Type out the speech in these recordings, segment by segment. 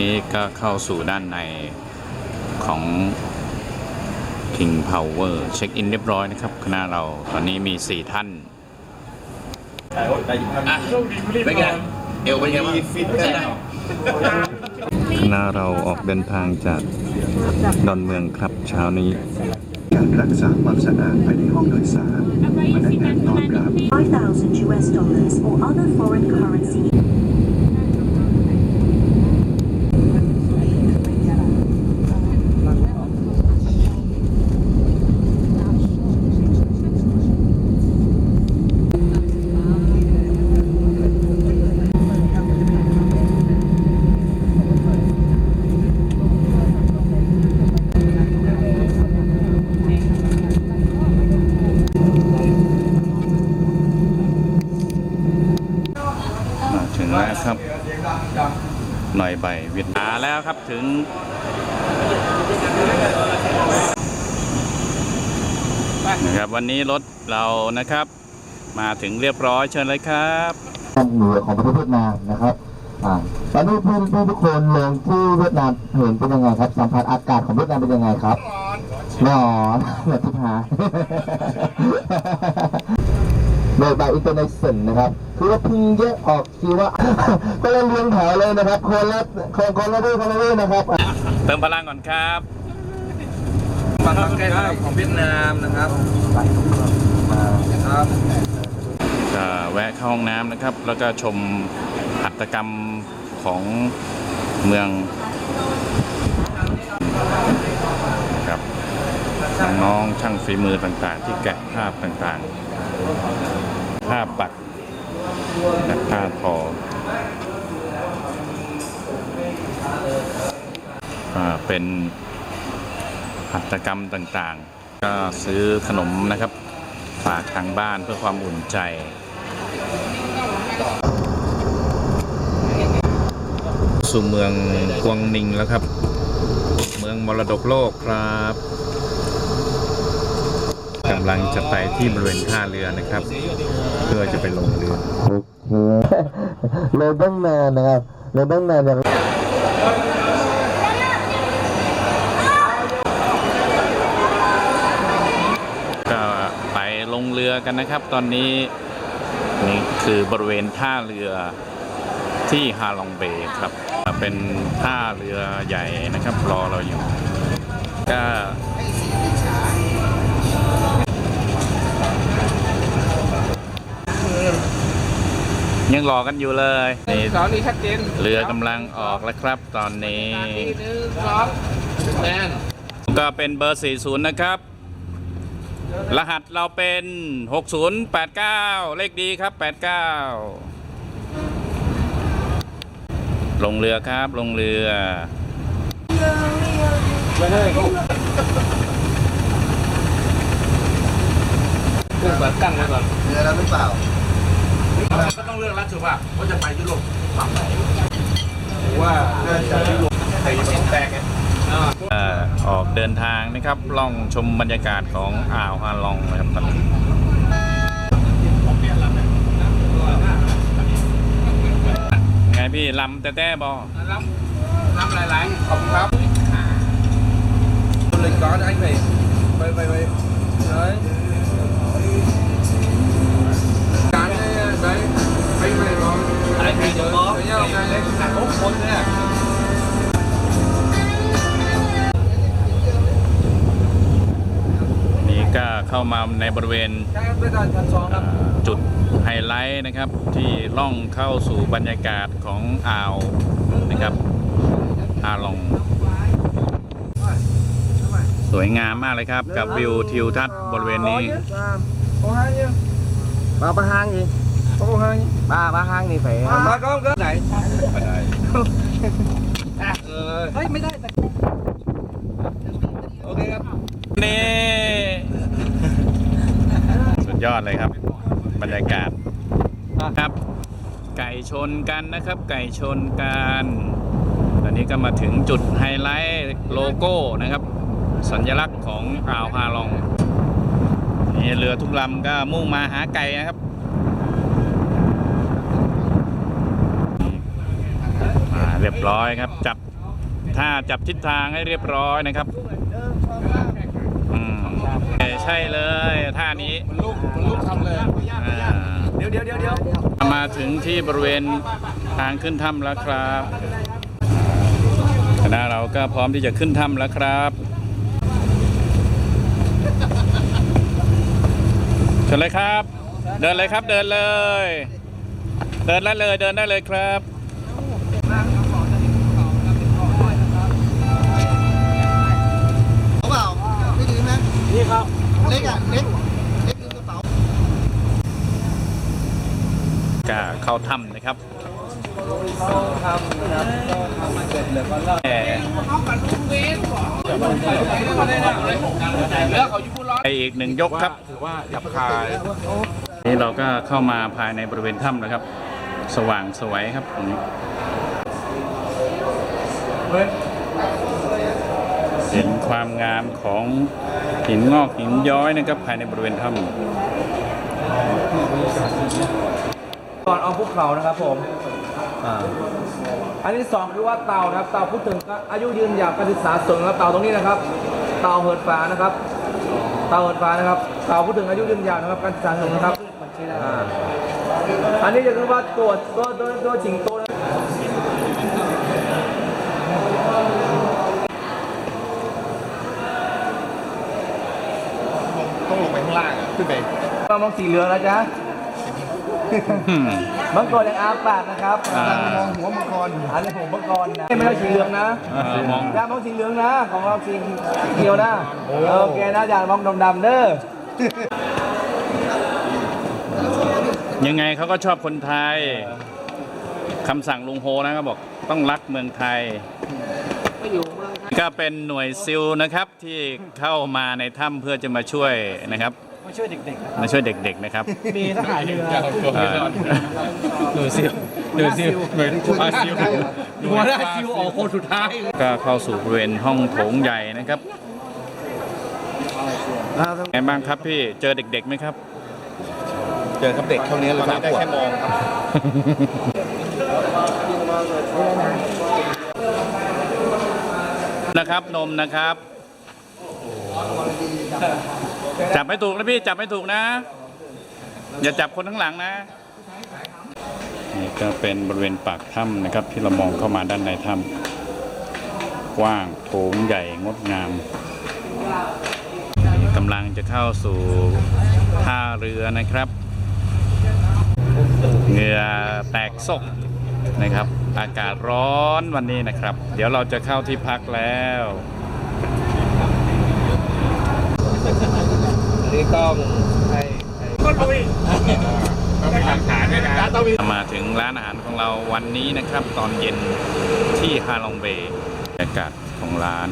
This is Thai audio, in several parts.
นี้ก็เข้าสู่ด้านในของ King Power เช็คอินเรียบร้อยนะครับคณะเราตอนนี้มี 4 ท่านเป็นไงเอวเป็นไงบ้างฟิตได้คณะเราออกเดินทางจากดอนเมืองครับเช้านี้ การรักษาความสะอาดภายในห้องโดยสารพนักงานต้อนรับ5,000 US dollars or other foreign currency. มาถึงแล้วครับ หน่อยใบเวียดนามแล้วครับถึง นะครับวันนี้รถเรานะครับ มาถึงเรียบร้อยเชิญเลยครับทางเหนือของประเทศเวียดนามนะครับตอนนี้เพื่อนเพื่อนทุกคนลงที่เวียดนามเห็นเป็นยังไงครับสัมผัสอากาศของเวียดนามเป็นยังไงครับร้อนเหนือทิพาโดยบายอินเตอร์เนชั่นนะครับ คือว่าเพึ่งแยกออกคือว่าก็เลยเรียงแถวเลยนะครับคนละคนคนละเรื่องคนละเรื่องนะครับ เติมพลังก่อนครับฟังฟังใกล้ๆของเวียดนามนะครับครับก็แวะเข้าห้องน้ำนะครับ แล้วก็ชมหัตถกรรมของเมืองครับน้องๆช่างฝีมือต่างๆ ที่แกะภาพต่างๆ ภาพปัก และผ้าทออ่าเป็นหัตถกรรมต่างๆ ก็ซื้อขนมนะครับ ฝากทางบ้านเพื่อความอุ่นใจสู่เมืองกวงนิงแล้วครับ เมืองมรดกโลกครับกำลังจะไปที่บริเวณท่าเรือนะครับ เพื่อจะไปลงเรือ เลยตั้งนานนะครับเลยตั้งนานอย่างก็ไปลงเรือกันนะครับ ตอนนี้นี่คือบริเวณท่าเรือที่ฮาลองเบย์ครับ เป็นท่าเรือใหญ่นะครับ รอเราอยู่ก็ ยังรอกันอยู่เลยนี่สอนนี้ชัดเจนเรือกำลังออกแล้วครับตอนนี้ทีหนึ่งสองแมนก็เป็นเบอร์ 40 นะครับ รหัสเราเป็น 6089 เลขดีครับ 89 ลงเรือครับ ลงเรือไม่ให้กูเรื่องแบบตั้งไว้ก่อนเรือแล้วหรือเปล่า ก็ต้องเลือกรัฐถูกป่ะว่าจะไปยุโรปฝั่งไหนว่าน่าจะยุโรปไทยเป็นแตกอ่อออกเดินทางนะครับล่องชมบรรยากาศของอ่าวฮาลองนะครับตอนนี้ไงพี่ลำแต่แต่บอรับรับหลายๆขอบคุณครับ lịch có anh phải phải phải phải đấy cái đấy anh phải có anh phải có thấy nhau cái hàng ốc con thế à นี่ก็เข้ามาในบริเวณ các em bây giờ thật xó อ่า lắm จุดไฮไลท์นะครับ ที่ล่องเข้าสู่บรรยากาศของอ่าวนะครับอาลอง สวยงามมากเลยครับ กับวิวทิวทัศน์บริเวณนี้ có hai nhá ba ba hang gì có một hai nhá ba ba hang thì phải ba có không cơ này Ơi, mấy đây ok không นี่ สุดยอดเลยครับ บรรยากาศครับ ไก่ชนกันนะครับ ไก่ชนกัน ตอนนี้ก็มาถึงจุดไฮไลท์โลโก้นะครับ สัญลักษณ์ของอ่าวฮาลองนี่เรือทุกลำก็มุ่งมาหาไก่นะครับอ่า เรียบร้อยครับ จับถ้าจับทิศทางให้เรียบร้อยนะครับอืมใช่เลยท่านี้ลูกลูกทำเลยอ่าเดี๋ยวเดี๋ยวเดี๋ยวเดี๋ยวมาถึงที่บริเวณทางขึ้นถ้ำแล้วครับคณะเราก็พร้อมที่จะขึ้นถ้ำแล้วครับเชิญเลยครับ เดินเลยครับเดินเลย เดินได้เลยเดินได้เลยครับ เข้าถ้ำนะครับทำนะครับแหมไปอีกหนึ่งยกครับถือว่าหยับคายนี่เราก็เข้ามาภายในบริเวณถ้ำนะครับ สว่างสวยครับตรงนี้เห็นความงามของหินงอกหินย้อยนะครับภายในบริเวณถ้ำ ก่อนเอาภูเขานะครับผมอันที่สองคือว่าเต่านะครับ เต่าพูดถึงอายุยืนยาวการศึกษาสูงนะครับเต่าตรงนี้นะครับ เต่าเหินฟ้านะครับ เต่าเหินฟ้านะครับ เต่าพูดถึงอายุยืนยาวนะครับการศึกษาสูงนะครับอ่าอันนี้จะคือว่าตัวตัวตัวตัวสิงโตนะต้องลงไปข้างล่างอะขึ้นไปมามองสีเหลืองนะจ๊ะำ มังกรยังอาปากนะครับอ่า มองหัวมังกรอันนี้ผมมังกรนะไม่ใช่สีเหลืองนะเออมอง อย่ามองสีเหลืองนะ ของเราสีเขียวนะโอเคนะอย่ามองดำๆเด้อยังไงเขาก็ชอบคนไทยคำสั่งลุงโฮนะก็บอกต้องรักเมืองไทยก็เป็นหน่วยซิลนะครับที่เข้ามาในถ้ำเพื่อจะมาช่วยนะครับ มาช่วยเด็กๆมาช่วยเด็กๆนะครับ มีทหารเรืออ่าหน่วยซิลหน่วยซิลหน่วยซิลหัวหน้าซิวออกคนสุดท้าย ก็เข้าสู่บริเวณห้องโถงใหญ่นะครับไงบ้างครับพี่เจอเด็กๆไหมครับ เจอครับเด็กเท่านี้เลยสามขวบแค่มองครับนะครับนมนะครับ จับไม่ถูกนะพี่จับไม่ถูกนะ อย่าจับคนข้างหลังนะ นี่ก็เป็นบริเวณปากถ้ำนะครับ ที่เรามองเข้ามาด้านในถ้ำกว้างโถงใหญ่งดงามกำลังจะเข้าสู่ท่าเรือนะครับเหงื่อแตกซกนะครับ อากาศร้อนวันนี้นะครับ เดี๋ยวเราจะเข้าที่พักแล้ว นี่ต้องให้ก็ลุยต้องมีหลักฐานด้วยนะต้องมีมาถึงร้านอาหารของเราวันนี้นะครับ ตอนเย็นที่ฮาลองเบย์บรรยากาศของร้าน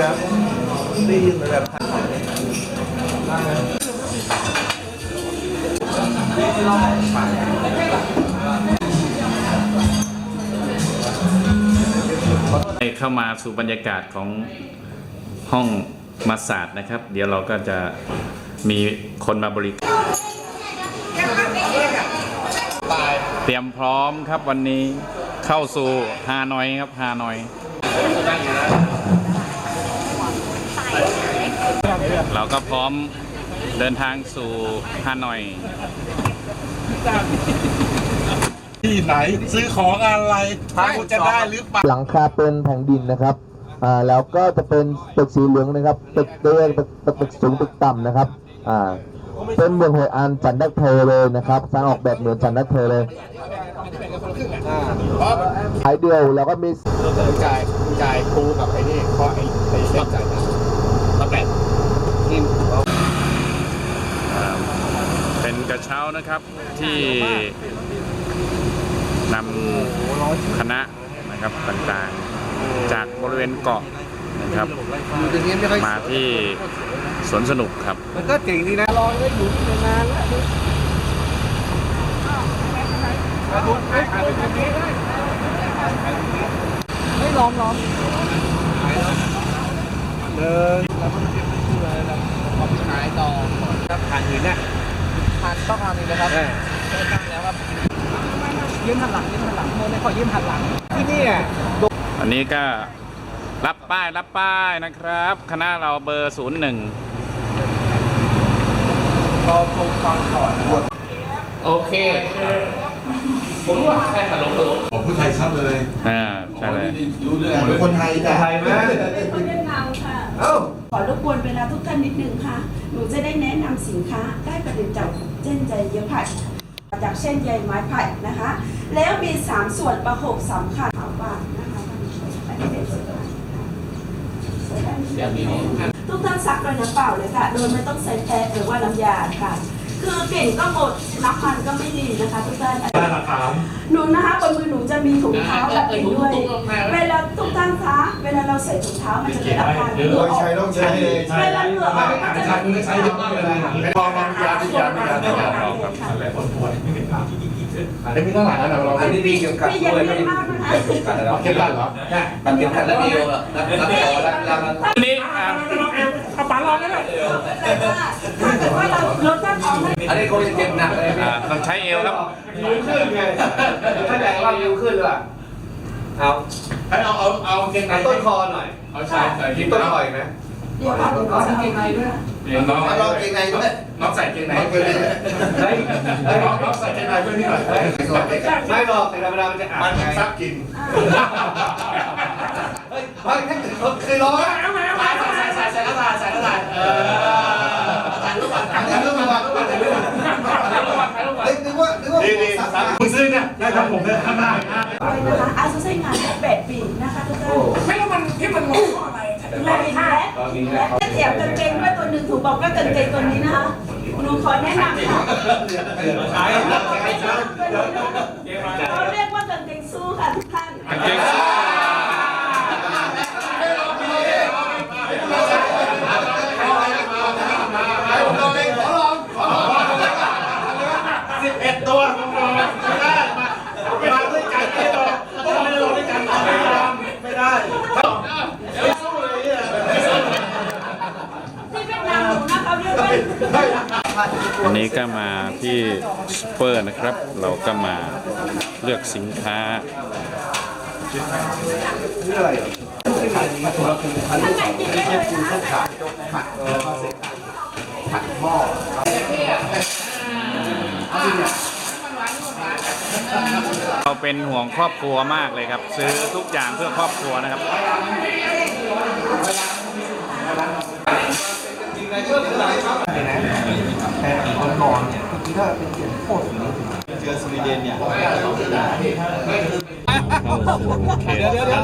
จะได้ยินแบบให้ เข้ามาสู่บรรยากาศของห้องมาสาดนะครับ เดี๋ยวเราก็จะมีคนมาบริการเตรียมพร้อมครับวันนี้เข้าสู่ฮานอยครับฮานอย เราก็พร้อมเดินทางสู่ฮานอย ที่ไหน ซื้อของอะไรกูจะได้หรือเปล่าหลังคาเป็นแผ่นดินนะครับอ่าแล้วก็จะเป็นตึกสีเหลืองนะครับตึกเตี้ยตึกตึกตึกสูงตึกต่ำนะครับอ่าเป็นเมืองหอยอันจันดักเธอเลยนะครับสร้างออกแบบเหมือนจันดักเธอเลยขายเดียวแล้วก็มีจ่ายจ่ายครูกับไอ้นี่เพราะไอ้ไอ้เส้นจ่ายนะแล้วแปดนี่เป็นกระเช้านะครับที่ นำคณะนะครับต่างๆ จากบริเวณเกาะนะครับอยู่ตรงนี้ไม่ค่อยมาที่สวนสนุกครับ มันก็เก่งดีนะรอได้อยู่นานแล้วไม่ล้อมล้อมเดินแล้วก็ไม่พูดอะไรแล้วขอบขายต่อครับผ่านหินน่ะผ่านต้องผ่านหินนะครับเออตั้งแล้วครับ ยืนหันหลังยืนหันหลังโมเลยขอยืนหันหลังที่นี่อะอันนี้ก็รับป้ายรับป้ายนะครับ คณะเราเบอร์ศูนย์หนึ่งรอชมฟังก่อนโอเคผมว่าแค่ตลกตลกผมพูดไทยชัดเลยอ่าใช่เลยรู้เรื่องเป็นคนไทยจ้ะไทยไหมคนเวียดนามค่ะเอ้าขอรบกวนเวลาทุกท่านนิดนึงค่ะ หนูจะได้แนะนำสินค้าได้ประเด็นจากเส้นใยเยื่อไผ่ จากเส้นใยไม้ไผ่นะคะ แล้วมี 3 ส่วนประกอบสำคัญสามบาทนะคะอันนี้เป็นสินค้าทุกท่านซักด้วยน้ำเปล่าเลยค่ะ โดยไม่ต้องใส่แพ็คหรือว่าน้ำยาค่ะ คือกลิ่นก็หมดน้ำมันก็ไม่ดีนะคะทุกท่านหนูนะคะบนมือหนูจะมีถุงเท้าแบบนี้ด้วย เวลาทุกท่านคะ เวลาเราใส่ถุงเท้ามันจะเป็นอาการเหงื่อออกใช้ต้องใช้เลยเวลาเหงื่อออกก็จะใช้มือใช้ยกเลยพอมองยาที่ยาไม่ยาไม่ยาอันนี้มีตั้งหลายอันเราอันนี้ดีเกี่ยวกับพี่ยังเรียนมากนะคะเคล็ดลับเหรอปันเกี่ยวกับแล้วเดียวแล้วแล้ วแล้วอันนี้อ่าแต่ว่าถ้าเกิดว่าเราลดต้านท้องได้อันนี้คงจะเจ็บหนักเลยอ่าต้องใช้เอวครับนิ้วขึ้นไงถ้าแรงว่านิ้วขึ้นล่ะเอาให้เอาเอาเอาเกงในต้นคอหน่อยเอาใช่ใส่ที่ต้นคออีกไหมเดี๋ยวค่ะขอสังเกตในด้วยน้องลองเกงในด้วยน้องใส่เกงในเกงในเฮ้ยน้องน้องใส่เกงในเพื่อนนี่หน่อยไม่หรอกแต่ธรรมดามันจะอ่านมันซับกินเฮ้ยเฮ้ยเคยร้องใส่ใส่ใส่ใส่แล้วใส่ใส่แล้วใส่เออใส่แล้วใส่แล้วใส่แล้วใส่แล้วเฮ้ยนึกว่านึกว่าดีดีซับมึงซื้อเนี่ยได้ทำผมได้ข้างหน้าด้วยนะคะอายุใช้งานแปดปีนะคะทุกท่านไม่แล้มันที่มันงงอะไรและและเถียบกางเกงด้วยตัวหนึ่งถูกบอกว่ากางเกงตัวนี้นะคะหนูขอแนะนำค่ะเราเรียกว่ากางเกงสู้ค่ะทุกท่าน กางเกงสู้ สิบเอ็ดตัวไม่ได้มามาด้วยกันไม่ได้ไม่ได้ด้วยกันไม่ได้ไม่สู้เลยเนี่ย ที่เวียดนามหนูนะคะเรียกว่า อันนี้ก็มาที่ซูเปอร์นะครับ เราก็มาเลือกสินค้าเราเป็นห่วงครอบครัวมากเลยครับ ซื้อทุกอย่างเพื่อครอบครัวนะครับ แทนผีคนนอนเนี่ยเมื่อกี้ถ้าเป็นเสียงโคตรเลยเจอสวีเดนเนี่ยเข้าสู่เขต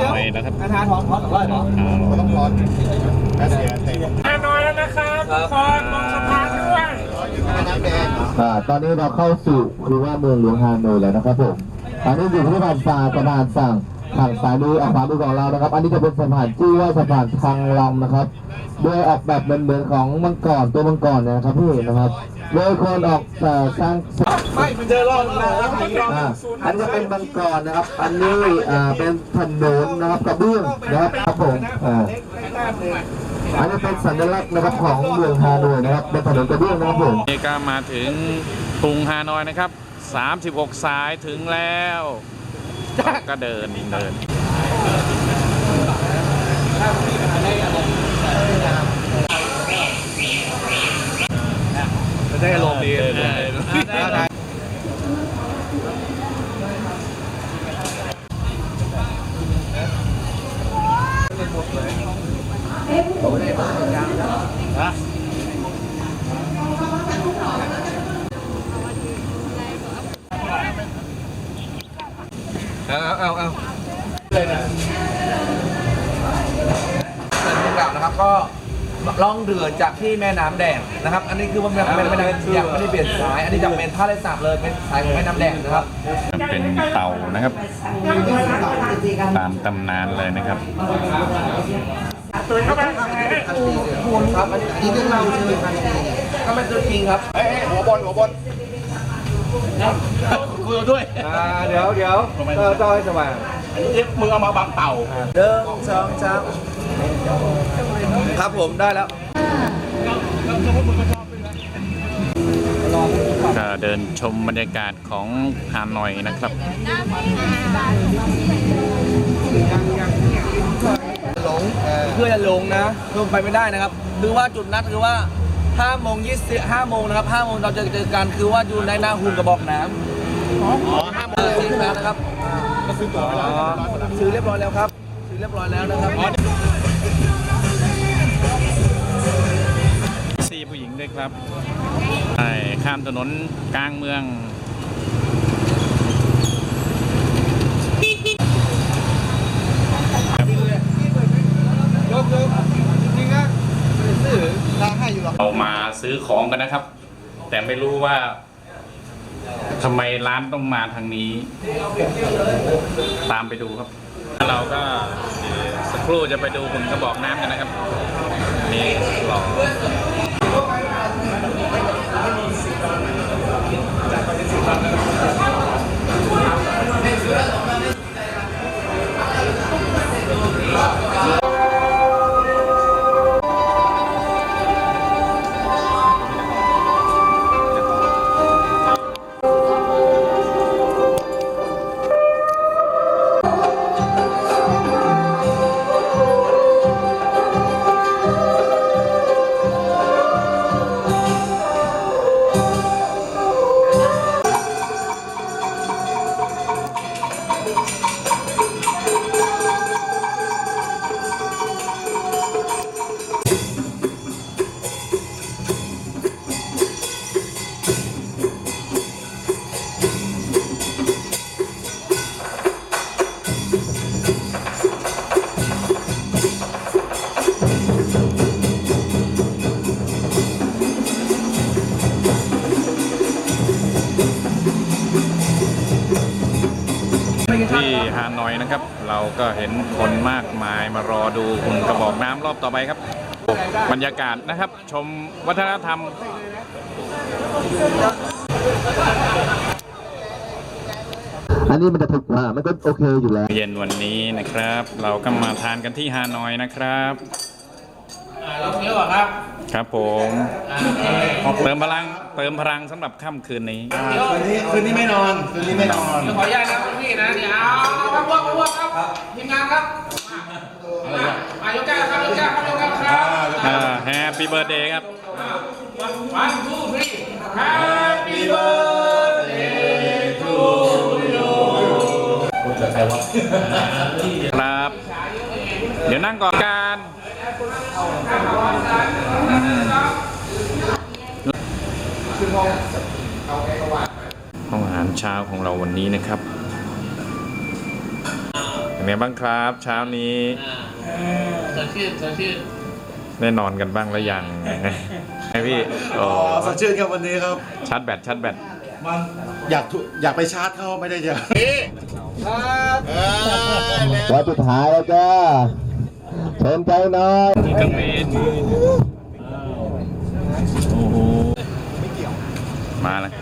ทำไมนะครับอาท้องท้องถอนร้อยเหรอต้องร้อนแต่เสียแค่เต็มน้อยแล้วนะครับทุกคนลงสะพานด้วยตอนนี้เราเข้าสู่คือว่าเมืองหลวงฮานอยแล้วนะครับผมอันนี้อยู่ที่ผ่านฟ้าระพานสั่ง ทางซ้ายมือขวามือของเรานะครับ อันนี้จะเป็นสะพานชื่อว่าสะพานทางลำนะครับ โดยออกแบบเหมือนของมังกรตัวมังกรเนยนะครับพี่นะครับ โดยคนออกเอ่สร้างไม่เจอรอบแล้วหนีรอบอ่าอันนี้เป็นมังกรนะครับ อันนี้อ่าเป็นถนนนะครับกระเบื้องนะครับครับผมอ่าอันนี้เป็นสัญลักษณ์นะครับของเมืองฮานอยนะครับเป็นถนนกระเบื้องนะครับผมนี่ก็มาถึงกรุงฮานอยนะครับ 36 สายถึงแล้ว ก็เดินเดิน ได้อารมณ์ดี เอาเอาเอาเลยนะกลับนะครับก็ล่องเรือ จากที่แม่น้ำแดงนะครับ อันนี้คือมันเป็นแม่น้ำยังไม่ได้เปลี่ยนสาย อันนี้จะเป็นท่าเลสาบเลยเป็นสายของแม่น้ำแดงนะครับ มันเป็นเต่านะครับ ตามตำนานเลยนะครับ ครับอันนี้เรื่องเราใช่ไหมครับก็เป็นตัวจริงครับเฮ้ยหัวบอลหัวบอลคุยด้วยอ่าเดี๋ยวเดี๋ยวเต้าเต้าให้สว่างมือเอามาบังเต่าเดิมสองสามครับผมได้แล้ว ก็เดินชมบรรยากาศของฮานอยนะครับหลงเพื่อจะลงนะเพื่อไปไม่ได้นะครับ คือว่าจุดนัดคือว่า5โมง20 5โมงนะครับ5โมงเราจะเจอกันคือว่าอยู่ในหน้าหุ่นกระบอกน้ำอ๋อ5โมงซื้อแล้วนะครับก็ซื้อตั๋วซื้อเรียบร้อยแล้วครับซื้อเรียบร้อยแล้วนะครับ ด้วยครับใช่ข้ามถนนกลางเมืองเรามาซื้อของกันนะครับ แต่ไม่รู้ว่าทำไมร้านต้องมาทางนี้ ตามไปดูครับ เราก็สักครู่จะไปดูหุ่นกระบอกน้ำกันนะครับนี่หล่อ Oh, my God. ห็นคนมากมายมารอดูหุ่นกระบอกน้ำรอบต่อไปครับ บรรยากาศนะครับ ชมวัฒนธรรมอันนี้มันจะถูกกว่า มันก็โอเคอยู่แล้ว เย็นวันนี้นะครับ เราก็มาทานกันที่ฮานอยนะครับเราเที่ยวครับ ครับผมเติมพลัง เติมพลังสำหรับค่ำคืนนี้ คืนนี้คืนนี้ไม่นอน คืนนี้ไม่นอนขออนุญาตนะพี่ นะเดี๋ยวเอาครับพวกพวกครับทีมงานครับมามายกแก้วครับยกแก้วครับยกแก้วครับแฮปปี้เบิร์ดเดย์ครับวันทูทรีแฮปปี้เบิร์ดเดย์ทูยูครับ เดี๋ยวนั่งก่อนการห้องอาหารเช้าของเราวันนี้นะครับเป็น ไงบ้างครับ เช้านี้สดชื่นสดชื่นได้นอนกันบ้างแล้วยังไงพี่โอ้สดชื่นครับวันนี้ครับชาร์จแบตชาร์จแบตมันอยากทุอยากไปชาร์จเขาไม่ได้จะว่าสุดท้ายแล้วจ้าเชิญใจหน่อยเครื่องบินโอ้โหมาแล้ว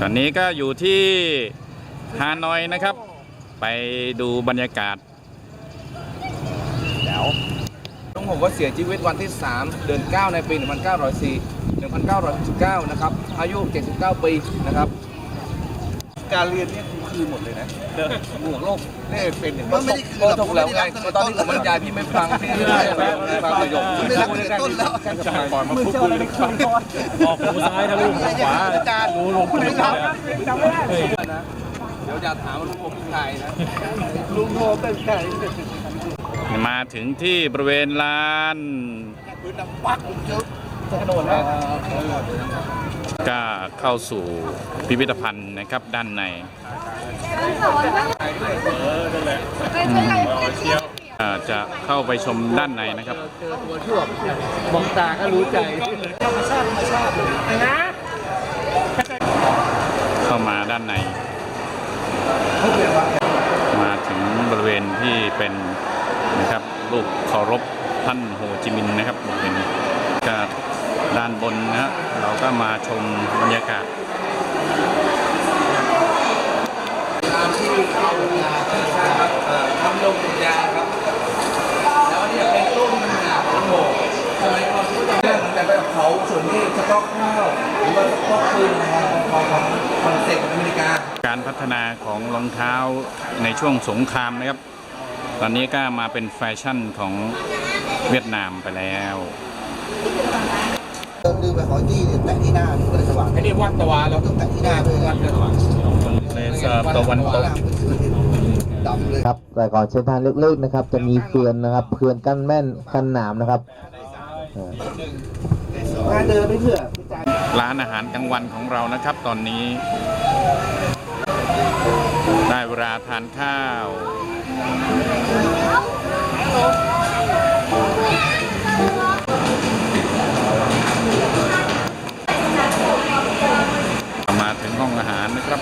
ตอนนี้ก็อยู่ที่ฮานอยนะครับ ไปดูบรรยากาศน้องผมก็เสียชีวิตวันที่ 3 เดือน 9 ในปี 1904 1969 นะครับ อายุ 79 ปีนะครับ การเรียนเนี่ยคือหมดเลยนะหมวกโลกนี่เป็นอย่างมันไม่ได้คือหรอกถูกแล้วไงผมไม่ได้รับตอนที่ผมบรรยายพี่ไม่ฟังพี่ไม่ไม่ฟังประโยคไม่ได้รับตั้งแต่ต้นแล้วแค่จะก่อนมาพูดคุยกันก่อนออกหูซ้ายทะลุหูขวาอาจารย์ดูลงคุณครับนะเดี๋ ยวจะถามว่าลุงผมเป็นใครนะลุงโทเป็นใครมาถึงที่บริเวณลานจะกระโดดแล้วก็เข้าสู่พิพิธภัณฑ์นะครับด้านในอ่าจะเข้าไปชมด้านในนะครับมองตาก็รู้ใจเข้ามาด้านใน มาถึงบริเวณที่เป็นนะครับรูปเคารพท่านโฮจิมินห์นะครับเห็นก็ด้านบนนะเราก็มาชมบรรยากาศตามที่เข้าโรงงานนะครับเอ่อทำโรงยาครับ แต่เขาส่วนที่จะต๊อกข้าวหรือว่าต๊อกปืนของของของคอนเซ็ปต์อเมริกา การพัฒนาของรองเท้าในช่วงสงครามนะครับ ตอนนี้ก็มาเป็นแฟชั่นของเวียดนามไปแล้วเริ่มลืไปขอที่แตะที่หน้าดูเลยสว่างไอ้นี้วัดตะวันเราต้องแตะที่หน้าด้วยวัตะวันงเลเซตะวันตกครับแต่ก่อนเส้นทางลึกๆนะครับ จะมีเพื่อนนะครับเพื่อนกั้นแม่นกั้นหนามนะครับ มาเดินไม่เพื่อร้านอาหารกลางวันของเรานะครับ ตอนนี้ ได้เวลาทานข้าวมาถึงห้องอาหารนะครับ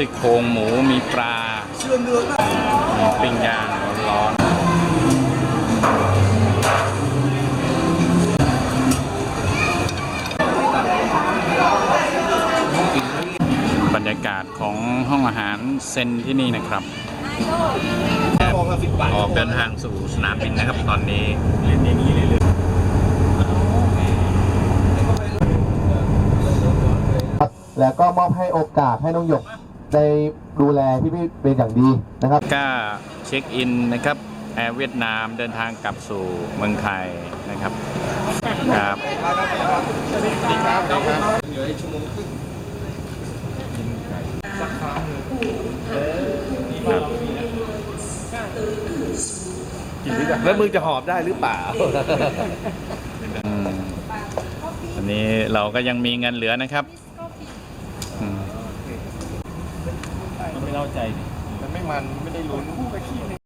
ซี่โครงหมูมีปลามีปิ้งย่างร้อนๆบรรยากาศของห้องอาหารเซนที่นี่นะครับออกเดินทางสู่สนามบินนะครับตอนนี้ครับแล้วก็มอบให้โอกาสให้น้องหยก ได้ดูแลพี่พี่เป็นอย่างดีนะครับก็เช็คอินนะครับแอร์เวียดนามเดินทางกลับสู่เมืองไทยนะครับครับครับแล้วมึงจะหอบได้หรือเปล่าอืมอันนี้เราก็ยังมีเงินเหลือนะครับอืม มัน ไม่เล่าใจดิมันไม่มันไม่ได้ลุ้น